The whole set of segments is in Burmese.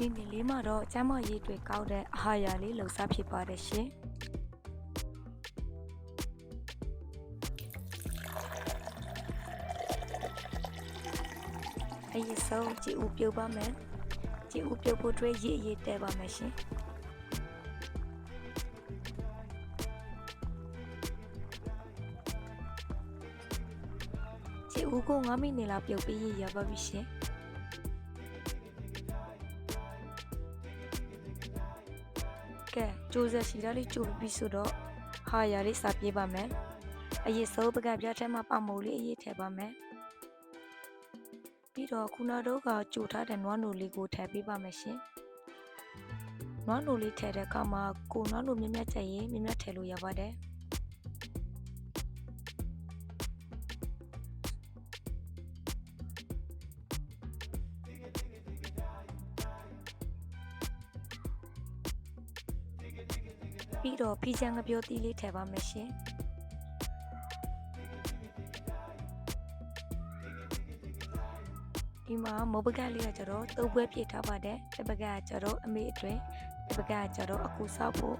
ဒီနေ့လေးမှာတော့ကျမ်းမာရေးတွေကောက်တဲ့အာဟာရလေးလှူစားဖြစ်ပါတယ်ရှင်အရေးဆုံးကြည်ဦးပြုတ်ပါမယ်ကြည်ဦးပြုတ်ဖို့အတွက်ရည်ရည်တဲပါမယ်ရှင်ကြည်ဦးကို9မိနစ်လောက်ပြုတ်ပြီးရပါပြီရှင် ကဲကြိုးစားစီတာလေးကြိုးပြီးဆိုတော့ဟာရလေးစပြေးပါမယ်အရေးစိုးပကပြထဲမှာပမိုးလေးအရေးထည့်ပါမယ်ပြီးတော့ခုနတော့ကကြိုထားတဲ့နွားနိုလေးကိုထည့်ပေးပါမယ်ရှင်နွားနိုလေးထည့်တဲ့အခါမှာကိုနွားနိုမြက်မြက်ချက်ရင်မြက်မြက်ထည့်လို့ရပါတယ် ပြီးတော့ဖီချန်ငပြောသီးလေးထည့်ပါမယ်ရှင်ဒီမှာမောပကလေးကကျတော့သုံးပွဲပြည့်ထားပါတယ်တစ်ပကကကျတော့အမေအတွင်တစ်ပကကကျတော့အကူဆောက်ဖို့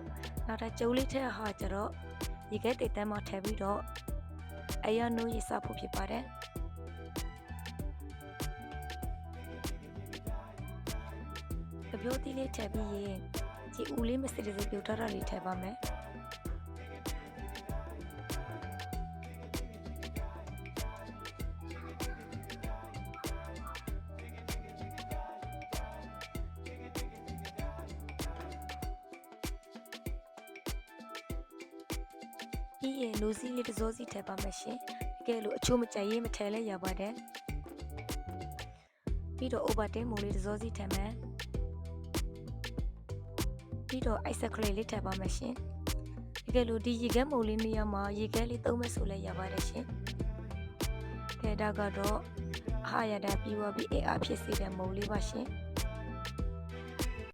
နောက်တစ်ကျုပ်လေးထည့်ဟာကျတော့ရေခဲတိတ်တန်းမထည့်ပြီးတော့အရနိုးရေဆောက်ဖို့ဖြစ်ပါတယ်ကပြောသီးလေးထည့်ပြီးရင် ကြည်ဦးလေးမစစ်တစေပြုတ်ထားတာလေးထည့်ပါမယ်ပြီးရင်လူစီးလေးတစ်စောစီထည့်ပါမယ်ရှင်တကယ်လို့အချိုးမကြိုက်ရေးမထည့်လဲရပါတယ်ပြီးတော့ overtime မိုးလေးတစ်စောစီထည့်မယ် ပြီးတော့ ice cream လေးထည့်ပါမယ်ရှင်တကယ်လို့ဒီရေခဲမိုးလေးနေရာမှာရေခဲလေးသုံးမယ်ဆိုလဲရပါတယ်ရှင်ကဲဒါကတော့အာဟာရတာပြီးသွားပြီးအေးအားဖြစ်စေတဲ့မိုးလေးပါရှင်